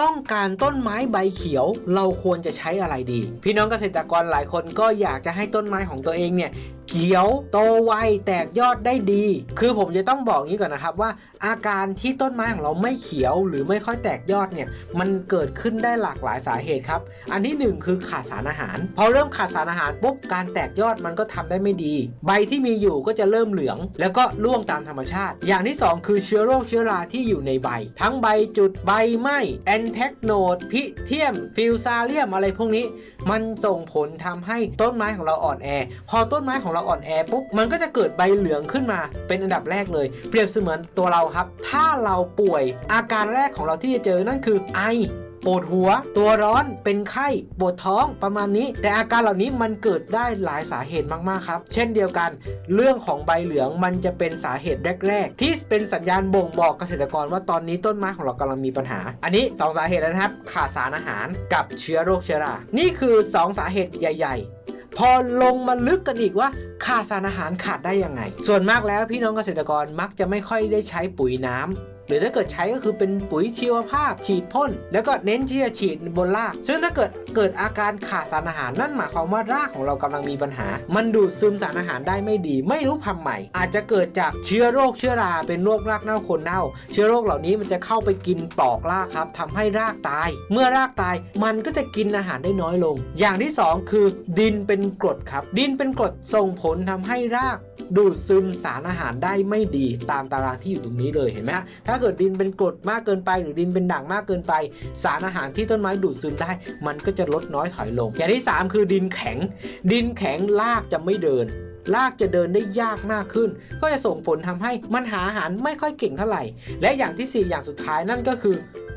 ต้องการต้นไม้ใบเขียว เราควรจะใช้อะไรดี พี่น้องเกษตรกรหลายคนก็อยากจะให้ต้นไม้ของตัวเองเนี่ย เขียวโตไวแตกยอดได้ดี คือผมจะต้องบอกอย่างนี้ก่อนนะครับว่า อาการที่ต้นไม้ของเราไม่เขียวหรือไม่ค่อยแตกยอดเนี่ยมันเกิดขึ้นได้หลากหลายสาเหตุครับ อันที่หนึ่งคือขาดสารอาหาร พอเริ่มขาดสารอาหารปุ๊บการแตกยอดมันก็ทำได้ไม่ดี ใบที่มีอยู่ก็จะเริ่มเหลือง แล้วก็ร่วงตามธรรมชาติ อย่างที่สองคือเชื้อโรคเชื้อราที่อยู่ในใบ ทั้งใบจุดใบไหม้แอนแทกโนดพิเทียม ฟิลซาเลียมอะไรพวกนี้ มันส่งผลทำให้ต้นไม้ของเราอ่อนแอ พอต้นไม้ของเราอ่อนแอปุ๊บมันก็จะเกิดใบเหลืองขึ้นมาเป็นอันดับแรกเลย เปรียบเสมือนตัวเราครับ ถ้าเราป่วยอาการแรกของเราที่จะเจอนั่นคือไอปวดหัว ตัวร้อน เป็นไข้ ปวดท้อง ประมาณนี้ แต่อาการเหล่านี้มันเกิดได้หลายสาเหตุมาก ๆ ครับ เช่นเดียวกัน เรื่องของใบเหลืองมันจะเป็นสาเหตุแรก ๆ ที่เป็นสัญญาณบ่งบอกเกษตรกรว่าตอนนี้ต้นไม้ของเรากำลังมีปัญหา อันนี้ 2 สาเหตุแล้วนะครับ ขาดสารอาหารกับเชื้อโรคเชื้อรา นี่คือ 2 สาเหตุใหญ่ ๆ พอลงมาลึกกันอีกว่าขาดสารอาหารขาดได้ยังไง ส่วนมากแล้วพี่น้องเกษตรกรมักจะไม่ค่อยได้ใช้ปุ๋ยน้ำ หรือถ้าเกิดใช้ก็คือเป็นปุ๋ยชีวภาพ ฉีดพ่น แล้วก็เน้นที่จะฉีดบนราก ซึ่งถ้าเกิดเกิดอาการขาดสารอาหารนั่นหมายความว่ารากของเรากำลังมีปัญหา มันดูดซึมสารอาหารได้ไม่ดี ไม่รู้ทำใหม่ อาจจะเกิดจากเชื้อโรคเชื้อราเป็นโรครากเน่าคนเน่า เชื้อโรคเหล่านี้มันจะเข้าไปกินปลอกรากครับทำให้รากตาย เมื่อรากตายมันก็จะกินอาหารได้น้อยลง อย่างที่สองคือ ดินเป็นกรดครับ ดินเป็นกรดส่งผลทำให้รากดูดซึมสารอาหารได้ไม่ดีตามตารางที่อยู่ตรงนี้เลยเห็นไหมฮะถ้าเกิดดินเป็นกรดมากเกินไป หรือดินเป็นด่างมากเกินไป สารอาหารที่ต้นไม้ดูดซึมได้ มันก็จะลดน้อยถอยลง อย่างที่ 3 คือดินแข็ง ดินแข็งรากจะไม่เดินรากจะเดินได้ยากมากขึ้น ก็จะส่งผลทำให้มันหาอาหารไม่ค่อยเก่งเท่าไหร่ และอย่างที่ 4 อย่างสุดท้ายนั่นก็คือ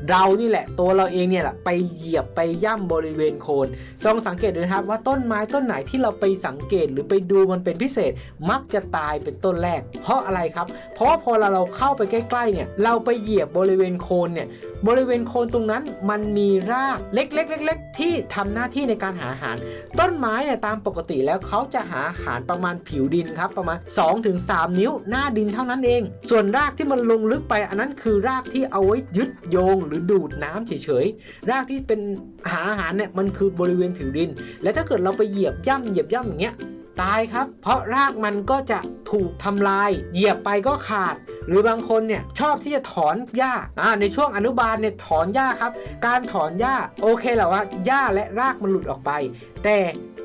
เรานี่แหละตัวเราเองเนี่ยแหละไปเหยียบไปย่ำบริเวณโคนลองสังเกตดูนะครับว่าต้นไม้ต้นไหนที่เราไปสังเกตหรือไปดูมันเป็นพิเศษ มักจะตายเป็นต้นแรก เพราะอะไรครับ เพราะว่าพอเราเราเข้าไปใกล้ๆเนี่ยเราไปเหยียบบริเวณโคนเนี่ยบริเวณโคนตรงนั้นมันมีรากเล็กๆๆที่ทำหน้าที่ในการหาอาหาร ต้นไม้เนี่ยตามปกติแล้วเขาจะหาอาหารประมาณผิวดินครับประมาณ 2-3 นิ้วหน้าดินเท่านั้นเอง ส่วนรากที่มันลงลึกไปอันนั้นคือรากที่เอาไว้ยึดโยงหรือดูดน้ำเฉยๆรากที่เป็นหาอาหารเนี่ยมันคือบริเวณผิวดิน และถ้าเกิดเราไปเหยียบย่ำเหยียบย่ำอย่างเงี้ยตายครับ เพราะรากมันก็จะถูกทำลาย เหยียบไปก็ขาด หรือบางคนเนี่ยชอบที่จะถอนหญ้าอ่าในช่วงอนุบาลเนี่ยถอนหญ้าครับ การถอนหญ้าโอเคแหละว่าหญ้าและรากมันหลุดออกไป แต่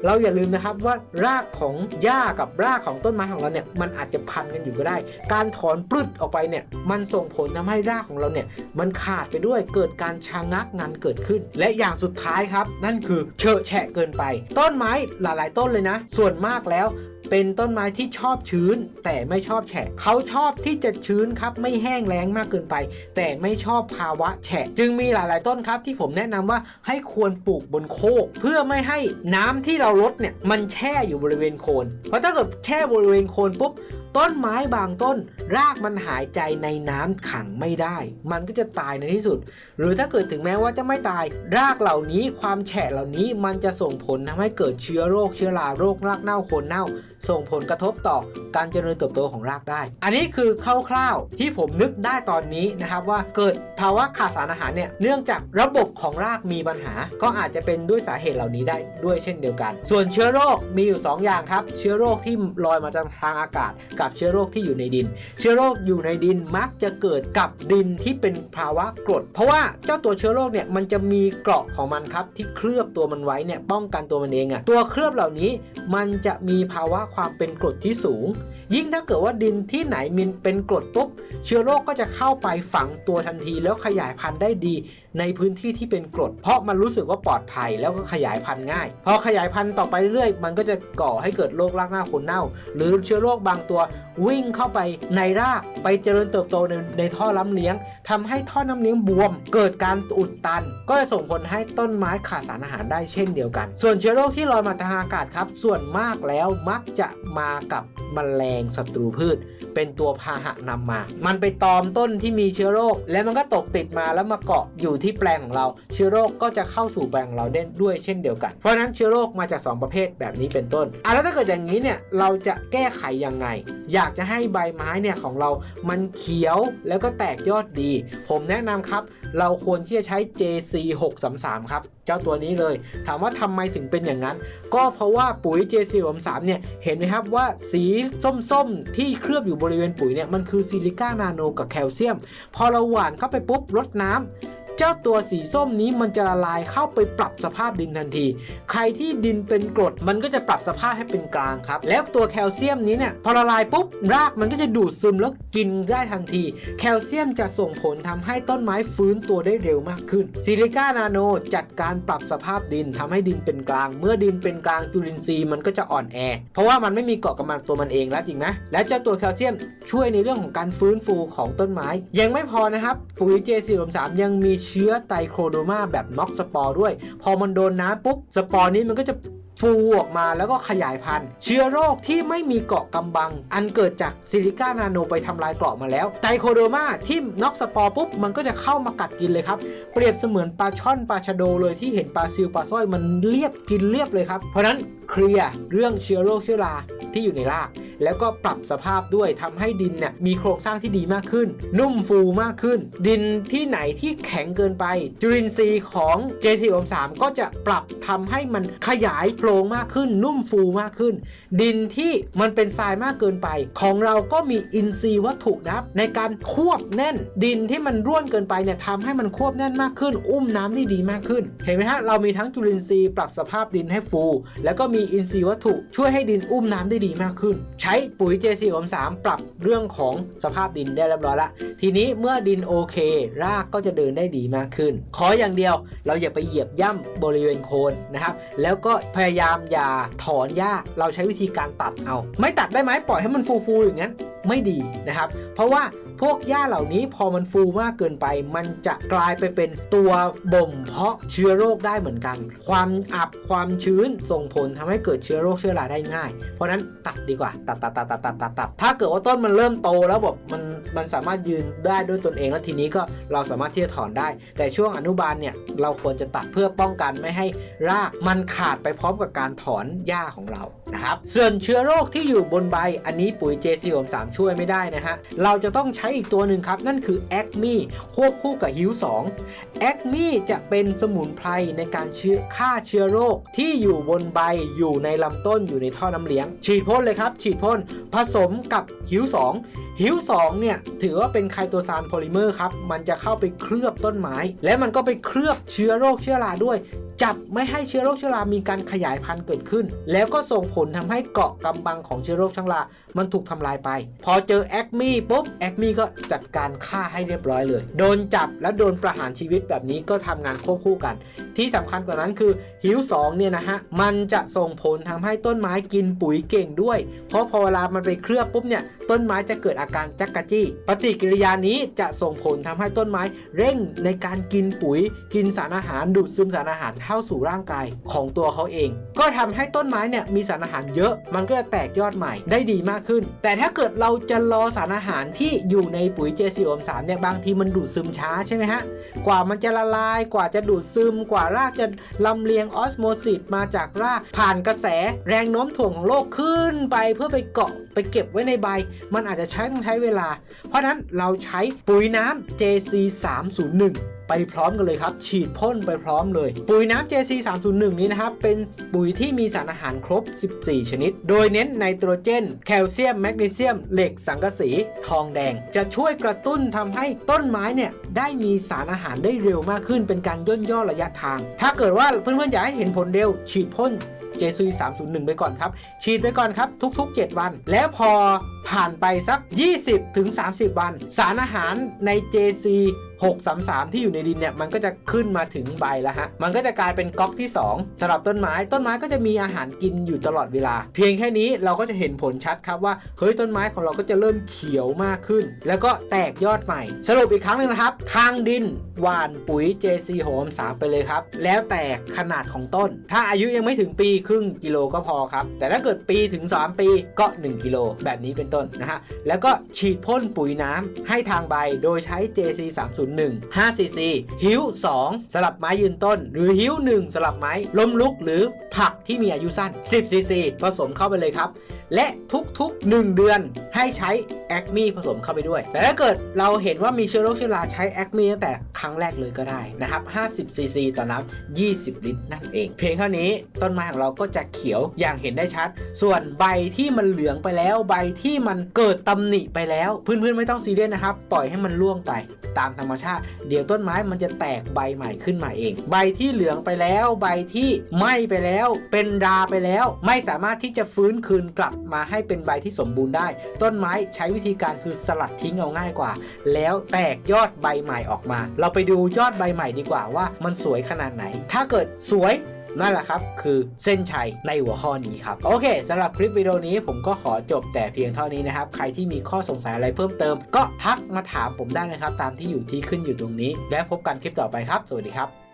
เราอย่าลืมนะครับว่ารากของหญ้ากับรากของต้นไม้ของเราเนี่ยมันอาจจะพันกันอยู่ก็ได้ การถอนปลึดออกไปเนี่ยมันส่งผลทำให้รากของเราเนี่ยมันขาดไปด้วยเกิดการชะงักงันเกิดขึ้น และอย่างสุดท้ายครับ นั่นคือเฉอะแฉะเกินไป ต้นไม้หลาย ๆ ต้นเลยนะ ส่วนมากแล้ว เป็นต้นไม้ที่ชอบชื้น แต่ไม่ชอบแฉะ เขาชอบที่จะชื้นครับไม่แห้งแล้งมากเกินไป แต่ไม่ชอบภาวะแฉะ จึงมีหลาย ๆ ต้นครับที่ผมแนะนำว่าให้ควรปลูกบนโคก เพื่อไม่ให้น้ำที่เราลดเนี่ยมันแช่อยู่บริเวณโคน เพราะถ้าเกิดแช่บริเวณโคนปุ๊บ ต้นไม้บางต้น รากมันหายใจในน้ำขังไม่ได้ มันก็จะตายในที่สุด หรือถ้าเกิดถึงแม้ว่าจะไม่ตาย รากเหล่านี้ความแฉะเหล่านี้มันจะส่งผลทำให้เกิดเชื้อโรคเชื้อราโรครากเน่าโคนเน่า ส่งผลกระทบต่อการเจริญเติบโตของรากได้ อันนี้คือคร่าวๆที่ผมนึกได้ตอนนี้นะครับว่าเกิดภาวะขาดสารอาหารเนี่ยเนื่องจากระบบของรากมีปัญหา ก็อาจจะเป็นด้วยสาเหตุเหล่านี้ได้ด้วยเช่นเดียวกัน ส่วนเชื้อโรคมีอยู่ 2 อย่างครับ เชื้อโรคที่ลอยมาจากทางอากาศกับเชื้อโรคที่อยู่ในดิน เชื้อโรคอยู่ในดินมักจะเกิดกับดินที่เป็นภาวะกรด เพราะว่าเจ้าตัวเชื้อโรคเนี่ยมันจะมีเกราะของมันครับที่เคลือบตัวมันไว้เนี่ยป้องกันตัวมันเองอะตัวเคลือบเหล่านี้มันจะมีภาวะความเป็นกรดที่สูง ยิ่งถ้าเกิดว่าดินที่ไหนมีเป็นกรดปุ๊บเชื้อโรคก็จะเข้าไปฝังตัวทันที แล้วขยายพันธุ์ได้ดี ในพื้นที่ที่เป็นกรด เพราะมันรู้สึกว่าปลอดภัยแล้วก็ขยายพันธุ์ง่าย พอขยายพันธุ์ต่อไปเรื่อยๆมันก็จะก่อให้เกิดโรครากหน้าคนเน่า หรือเชื้อโรคบางตัววิ่งเข้าไปในรากไปเจริญเติบโตในในท่อน้ำเลี้ยงทำให้ท่อน้ำเลี้ยงบวม เกิดการอุดตัน ก็จะส่งผลให้ต้นไม้ขาดสารอาหารได้เช่นเดียวกัน ส่วนเชื้อโรคที่ลอยมาทางอากาศครับ ส่วนมากแล้วมักจะมากับแมลงศัตรูพืช เป็นตัวพาหะนำมา มันไปตอมต้นที่มีเชื้อโรค และมันก็ตกติดมาแล้วมาเกาะอยู่ที่แปลงของเรา เชื้อโรคก็จะเข้าสู่แปลงเราได้ด้วยเช่นเดียวกัน เพราะฉะนั้นเชื้อโรคมาจาก 2 ประเภทแบบนี้เป็นต้นอะแล้วถ้าเกิดอย่างนี้เนี่ยเราจะแก้ไขยังไงอยากจะให้ใบไม้เนี่ยของเรามันเขียวแล้วก็แตกยอดดี ผมแนะนำครับ เราควรที่จะใช้ JC 633ครับ เจ้าตัวนี้เลย ถามว่าทำไมถึงเป็นอย่างนั้น ก็เพราะว่าปุ๋ย JC 633เนี่ย เห็นไหมครับว่าสีส้มๆ ที่เคลือบอยู่บริเวณปุ๋ยเนี่ย มันคือซิลิก้านาโนกับแคลเซียม พอเราหว่านเข้าไปปุ๊บรดน้ำ เจ้าตัวสีส้มนี้มันจะละลายเข้าไปปรับสภาพดินทันที ใครที่ดินเป็นกรดมันก็จะปรับสภาพให้เป็นกลางครับ แล้วตัวแคลเซียมนี้เนี่ยพอละลายปุ๊บรากมันก็จะดูดซึมแล้วกินได้ทันที แคลเซียมจะส่งผลทำให้ต้นไม้ฟื้นตัวได้เร็วมากขึ้นซิลิก้านาโนจัดการปรับสภาพดินทำให้ดินเป็นกลาง เมื่อดินเป็นกลางจุลินทรีย์มันก็จะอ่อนแอ เพราะว่ามันไม่มีเกาะกับมันตัวมันเองแล้วจริงไหมและเจ้าตัวแคลเซียมช่วยในเรื่องของการฟื้นฟูของต้นไม้ ยังไม่พอนะครับปุ๋ย J4 3ยังมีเชื้อไตโครโดมาแบบน็อกสปอร์ด้วย พอมันโดนน้ำปุ๊บสปอร์นี้มันก็จะฟูออกมาแล้วก็ขยายพันธุ์ เชื้อโรคที่ไม่มีเกาะกำบัง อันเกิดจากซิลิก้านาโนไปทำลายเกาะมาแล้ว ไตโคโดมาที่น็อกสปอร์ปุ๊บ มันก็จะเข้ามากัดกินเลยครับ เปรียบเสมือนปลาช่อนปลาชะโดเลยที่เห็นปลาซิวปลาสร้อยมันเรียบกินเรียบเลยครับ เพราะฉะนั้นเคลียร์เรื่องเชื้อโรคเชื้อราที่อยู่ในรากแล้วก็ปรับสภาพด้วยทำให้ดินเนี่ยมีโครงสร้างที่ดีมากขึ้น นุ่มฟูมากขึ้น ดินที่ไหนที่แข็งเกินไป จุลินทรีย์ของ J4 3ก็จะปรับทำให้มันขยายโพรงมากขึ้น นุ่มฟูมากขึ้น ดินที่มันเป็นทรายมากเกินไป ของเราก็มีอินทรีย์วัตถุนะครับ ในการควบแน่น ดินที่มันร่วนเกินไปเนี่ยทำให้มันควบแน่นมากขึ้น อุ้มน้ำได้ดีมากขึ้น เห็นไหมฮะเรามีทั้งจุลินทรีย์ปรับสภาพดินให้ฟู แล้วก็มีอินทรีย์วัตถุช่วยให้ดินอุ้มน้ำได้ดีมากขึ้นใช้ปุ๋ย J4 3ปรับเรื่องของสภาพดินได้เรียบร้อยละ ทีนี้เมื่อดินโอเค รากก็จะเดินได้ดีมากขึ้น ขออย่างเดียวเราอย่าไปเหยียบย่ำบริเวณโคนนะครับ แล้วก็พยายามอย่าถอนหญ้า เราใช้วิธีการตัดเอา ไม่ตัดได้ไหมปล่อยให้มันฟูๆอย่างนั้นไม่ดีนะครับ เพราะว่า พวกหญ้าเหล่านี้พอมันฟูมากเกินไป มันจะกลายไปเป็นตัวบ่มเพาะเชื้อโรคได้เหมือนกัน ความอับความชื้นส่งผลทำให้เกิดเชื้อโรคเชื้อราได้ง่าย เพราะนั้นตัดดีกว่า ตัดตัดตัดตัดตัดตัดตัดถ้าเกิดว่าต้นมันเริ่มโตแล้วแบบมันมันสามารถยืนได้ด้วยตนเองแล้วทีนี้ก็เราสามารถที่จะถอนได้ แต่ช่วงอนุบาลเนี่ยเราควรจะตัดเพื่อป้องกันไม่ให้รากมันขาดไปพร้อมกับการถอนหญ้าของเรานะครับส่วนเชื้อโรคที่อยู่บนใบอันนี้ปุ๋ย JC 3ช่วยไม่ได้นะฮะเราจะต้องใช้้อีกตัวหนึ่งครับ นั่นคือแอคมีควบคู่กับฮิว2แอคมีจะเป็นสมุนไพรในการเชื้อฆ่าเชื้อโรคที่อยู่บนใบอยู่ในลำต้นอยู่ในท่อน้ำเลี้ยง ฉีดพ่นเลยครับ ฉีดพ่นผสมกับฮิว2ฮิว2เนี่ยถือว่าเป็นไคโตซานโพลิเมอร์ครับ มันจะเข้าไปเคลือบต้นไม้ และมันก็ไปเคลือบเชื้อโรคเชื้อราด้วย จับไม่ให้เชื้อโรคเชื้อรามีการขยายพันธุ์เกิดขึ้น แล้วก็ส่งผลทำให้เกาะกำบังของเชื้อโรคเชื้อรามันถูกทำลายไป พอเจอแอคมีปุ๊บแอคมีก็จัดการฆ่าให้เรียบร้อยเลย โดนจับและโดนประหารชีวิตแบบนี้ก็ทำงานควบคู่กัน ที่สำคัญกว่านั้นคือหิว2เนี่ยนะฮะ มันจะส่งผลทำให้ต้นไม้กินปุ๋ยเก่งด้วย เพราะพอเวลามันไปเคลือบปุ๊บเนี่ย ต้นไม้จะเกิดอาการจักกะจี้ ปฏิกิริยานี้จะส่งผลทำให้ต้นไม้เร่งในการกินปุ๋ย กินสารอาหารดูดซึมสารอาหารเข้าสู่ร่างกายของตัวเขาเอง ก็ทำให้ต้นไม้เนี่ยมีสารอาหารเยอะ มันก็จะแตกยอดใหม่ได้ดีมากขึ้น แต่ถ้าเกิดเราจะรอสารอาหารที่อยูู่่ในปุ๋ย JC 3เนี่ยบางทีมันดูดซึมช้าใช่ไหมฮะ กว่ามันจะละลาย กว่าจะดูดซึม กว่ารากจะลำเลียงออสโมซิสมาจากรากผ่านกระแสแรงโน้มถ่วงของโลกขึ้นไปเพื่อไปเกาะไปเก็บไว้ในใบ มันอาจจะใช้ต้องใช้เวลา เพราะฉะนั้นเราใช้ปุ๋ยน้ำ JC 301 ไปพร้อมกันเลยครับ ฉีดพ่นไปพร้อมเลย ปุ๋ยน้ำ JC 301นี้นะครับ เป็นปุ๋ยที่มีสารอาหารครบ 14 ชนิด โดยเน้นไนโตรเจน แคลเซียม แมกนีเซียม เหล็ก สังกะสี ทองแดง จะช่วยกระตุ้นทำให้ต้นไม้เนี่ย ได้มีสารอาหารได้เร็วมากขึ้น เป็นการย่นย่อระยะทาง ถ้าเกิดว่าเพื่อนๆอยากให้เห็นผลเร็ว ฉีดพ่น JC 301ไปก่อนครับ ฉีดไปก่อนครับ ทุก ๆ 7 วัน แล้วพอผ่านไปสัก 20ถึง30 วัน สารอาหารใน JC 633 ที่อยู่ในดินเนี่ยมันก็จะขึ้นมาถึงใบแล้วฮะ มันก็จะกลายเป็นก๊อกที่ 2สำหรับต้นไม้ ต้นไม้ก็จะมีอาหารกินอยู่ตลอดเวลา เพียงแค่นี้เราก็จะเห็นผลชัดครับว่าเฮ้ยต้นไม้ของเราก็จะเริ่มเขียวมากขึ้น แล้วก็แตกยอดใหม่ สรุปอีกครั้งหนึ่งนะครับ ทางดินหว่านปุ๋ย JC 633ไปเลยครับ แล้วแต่ขนาดของต้น ถ้าอายุยังไม่ถึงปีครึ่งกิโลก็พอครับ แต่ถ้าเกิดปีถึง 3 ปีก็ 1 กิโลแบบนี้เป็นต้นนะฮะแล้วก็ฉีดพ่นปุ๋ยน้ำให้ทางใบโดยใช้ JC 3 0 5 cc หิ้ว 2 สลับไม้ยืนต้น หรือหิ้ว 1 สลับไม้ล้มลุกหรือผักที่มีอายุสั้น 10 cc ผสมเข้าไปเลยครับ และทุกๆ 1 เดือนให้ใช้แอคมีผสมเข้าไปด้วย แต่ถ้าเกิดเราเห็นว่ามีเชื้อโรคเชื้อราใช้แอคมีตั้งแต่ครั้งแรกเลยก็ได้นะครับ 50 ซีซีต่อน้ำ20 ลิตรนั่นเอง เพียงเท่านี้ต้นไม้ของเราก็จะเขียวอย่างเห็นได้ชัด ส่วนใบที่มันเหลืองไปแล้ว ใบที่มันเกิดตำหนิไปแล้ว เพื่อนๆไม่ต้องซีเรียสนะครับ ปล่อยให้มันร่วงไป ตามธรรมชาติ เดี๋ยวต้นไม้มันจะแตกใบใหม่ขึ้นมาเอง ใบที่เหลืองไปแล้ว ใบที่ไหม้ไปแล้ว เป็นราไปแล้ว ไม่สามารถที่จะฟื้นคืนกลับมาให้เป็นใบที่สมบูรณ์ได้ ต้นไม้ใช้วิธีการคือสลัดทิ้งเอาง่ายกว่า แล้วแตกยอดใบใหม่ออกมา เราไปดูยอดใบใหม่ดีกว่าว่ามันสวยขนาดไหน ถ้าเกิดสวย นั่นแหละครับ คือเส้นชัยในหัวข้อนี้ครับ โอเคสำหรับคลิปวิดีโอนี้ผมก็ขอจบแต่เพียงเท่านี้นะครับ ใครที่มีข้อสงสัยอะไรเพิ่มเติม ก็ทักมาถามผมได้นะครับ ตามที่อยู่ที่ขึ้นอยู่ตรงนี้ และพบกันคลิปต่อไปครับ สวัสดีครับ